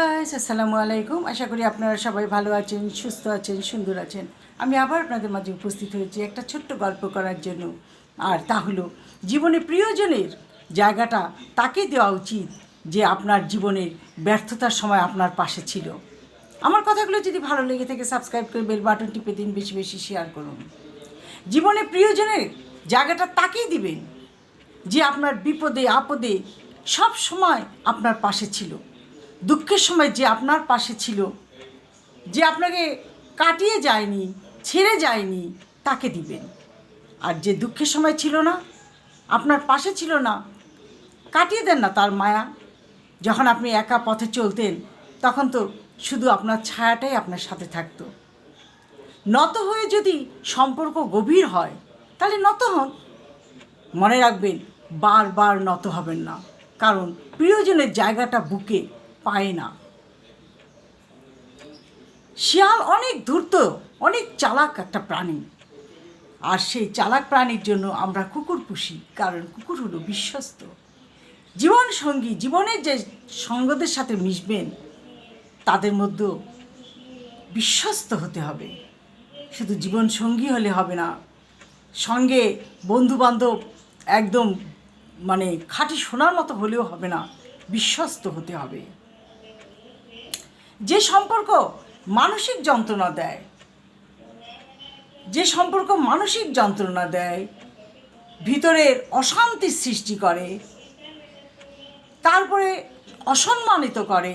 Guys আসসালামু আলাইকুম। আশা করি আপনারা সবাই ভালো আছেন, সুস্থ আছেন, সুন্দর আছেন। আমি আবার আপনাদের মাঝে উপস্থিত হয়েছি একটা ছোট্ট গল্প করার জন্য। আর তা হলো, জীবনে প্রিয়জনের জায়গাটা তাকে দেওয়া উচিত যে আপনার জীবনের ব্যর্থতার সময় আপনার পাশে ছিল। আমার কথাগুলো যদি ভালো লেগে থাকে সাবস্ক্রাইব করে বেল বাটন টিপে দিন, বেশি বেশি শেয়ার করুন। জীবনে প্রিয়জনের জায়গাটা তাকেই দিবেন যে আপনার বিপদে, আপদে সব সময় আপনার পাশে ছিল। দুঃখের সময় যে আপনার পাশে ছিল, যে আপনাকে কাটিয়ে যায়নি, ছেড়ে যায়নি, তাকে দিবেন। আর যে দুঃখের সময় ছিল না, আপনার পাশে ছিল না, কাটিয়ে দেন না তার মায়া। যখন আপনি একা পথে চলতেন, তখন তো শুধু আপনার ছায়াটাই আপনার সাথে থাকতো। নত হয়ে যদি সম্পর্ক গভীর হয়, তাহলে নত হন। মনে রাখবেন, বারবার নত হবেন না। কারণ প্রিয়জনের জায়গাটা বুকে পায় না। শিয়াল অনেক ধূর্ত, অনেক চালাক একটা প্রাণী। আর সেই চালাক প্রাণীর জন্য আমরা কুকুর পুষি, কারণ কুকুর হলো বিশ্বস্ত। জীবন সঙ্গী জীবনের যে সঙ্গদের সাথে মিশবেন, তাদের মধ্যেও বিশ্বস্ত হতে হবে। শুধু জীবন সঙ্গী হলে হবে না, সঙ্গে বন্ধু বান্ধব একদম মানে খাঁটি সোনার মতো হলেও হবে না, বিশ্বস্ত হতে হবে। যে সম্পর্ক মানসিক যন্ত্রণা দেয়, যে সম্পর্ক মানসিক যন্ত্রণা দেয়, ভিতরের অশান্তির সৃষ্টি করে, তারপরে অসম্মানিত করে,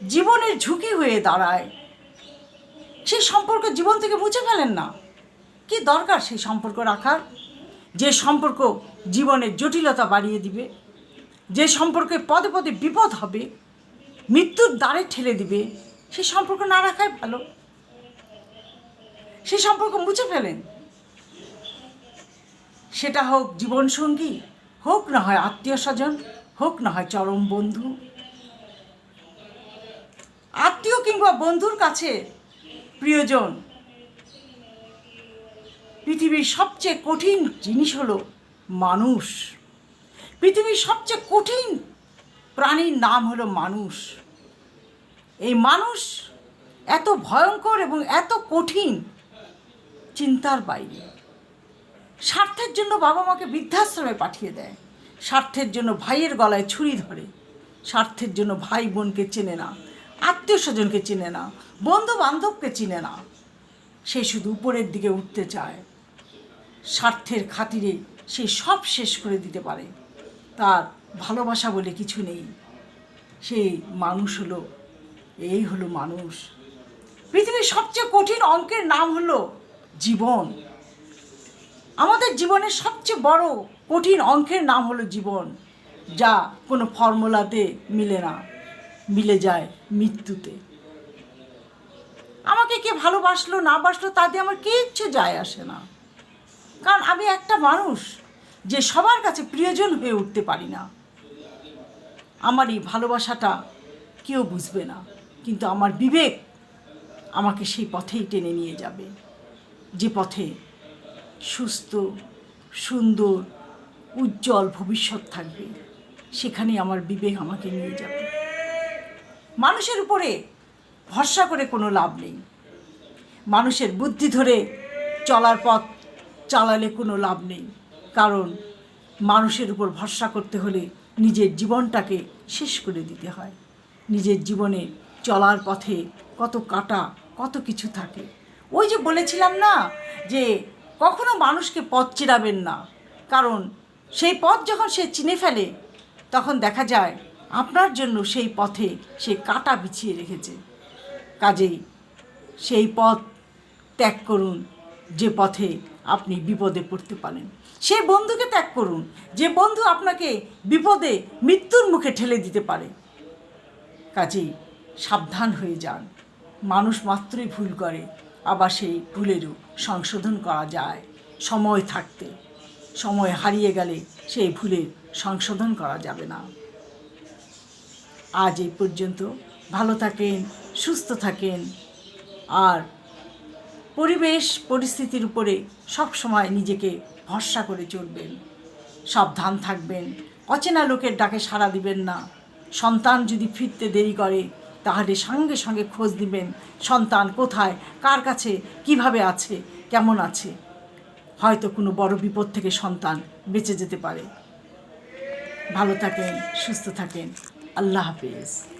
জীবনের ঝুঁকি হয়ে দাঁড়ায় সেই সম্পর্ক জীবন থেকে মুছে ফেলেন না। কি দরকার সেই সম্পর্ক রাখার? যে সম্পর্ক জীবনের জটিলতা বাড়িয়ে দিবে, যে সম্পর্কে পদে পদে বিপদ হবে মৃত্যুর দ্বারে ঠেলে দিবে। সে সম্পর্ক না রাখাই ভালো। সে সম্পর্ক মুছে ফেলেন সেটা হোক জীবনসঙ্গী, হোক না হয় আত্মীয় স্বজন হোক না হয় চরম বন্ধু। আত্মীয় কিংবা বন্ধুর কাছে প্রিয়জন। পৃথিবীর সবচেয়ে কঠিন জিনিস হলো মানুষ। পৃথিবীর সবচেয়ে কঠিন প্রাণীর নাম হলো মানুষ। এই মানুষ এত ভয়ঙ্কর এবং এত কঠিন চিন্তার বাইরে। স্বার্থের জন্য বাবা মাকে বৃদ্ধাশ্রমে পাঠিয়ে দেয়। স্বার্থের জন্য ভাইয়ের গলায় ছুরি ধরে। স্বার্থের জন্য ভাই বোনকে চেনে না, আত্মীয় স্বজনকে চেনে না বন্ধু বান্ধবকে চিনে না। সে শুধু উপরের দিকে উঠতে চায়। স্বার্থের খাতিরে সে সব শেষ করে দিতে পারে। তার ভালোবাসা বলে কিছু নেই। সেই মানুষ হলো এই হলো মানুষ। পৃথিবীর সবচেয়ে কঠিন অঙ্কের নাম হলো জীবন। আমাদের জীবনের সবচেয়ে বড় কঠিন অঙ্কের নাম হলো জীবন, যা কোনো ফর্মুলাতে মিলে না, মিলে যায় মৃত্যুতে। আমাকে কে ভালোবাসলো, না বাসলো তাতে আমার কিচ্ছু যায় আসে না। কারণ আমি একটা মানুষ যে সবার কাছে প্রিয়জন হয়ে উঠতে পারি না। আমার এই ভালোবাসাটা কেউ বুঝবে না। কিন্তু আমার বিবেক আমাকে সেই পথেই টেনে নিয়ে যাবে। যে পথে সুস্থ, সুন্দর, উজ্জ্বল ভবিষ্যৎ থাকবে সেখানে আমার বিবেক আমাকে নিয়ে যাবে। মানুষের উপরে ভরসা করে কোনো লাভ নেই। মানুষের বুদ্ধি ধরে চলার পথ চালালে কোনো লাভ নেই। কারণ মানুষের উপর ভরসা করতে হলে নিজের জীবনটাকে শেষ করে দিতে হয়। নিজের জীবনে চলার পথে কত কাটা, কত কিছু থাকে। ওই যে বলেছিলাম না যে কখনো মানুষকে পথ চিরাবেন না। কারণ সেই পথ যখন সে চিনে ফেলে, তখন দেখা যায় আপনার জন্য সেই পথে সে কাটা বিছিয়ে রেখেছে। কাজেই সেই পথ ত্যাগ করুন, যে পথে আপনি বিপদে পড়তে পারেন। সেই বন্ধুকে ত্যাগ করুন, যে বন্ধু আপনাকে বিপদে মৃত্যুর মুখে ঠেলে দিতে পারে। কাজেই সাবধান হয়ে যান। মানুষ মাত্রই ভুল করে, আবার সেই ভুলেরও সংশোধন করা যায়। সময় থাকতে, সময় হারিয়ে গেলে সেই ভুলের সংশোধন করা যাবে না। আজ এই পর্যন্ত। ভালো থাকেন, সুস্থ থাকেন। আর পরিবেশ, পরিস্থিতির উপরে সব সময় নিজেকে ভরসা করে চলবেন। সাবধান থাকবেন। অচেনা লোকের ডাকে সাড়া দিবেন না। সন্তান যদি ফিরতে দেরি করে তাহলে সঙ্গে সঙ্গে খোঁজ দিবেন সন্তান কোথায়, কার কাছে, কীভাবে আছে, কেমন আছে? হয়তো কোনো বড় বিপদ থেকে সন্তান বেঁচে যেতে পারে। ভালো থাকেন, সুস্থ থাকেন। আল্লাহ হাফিজ।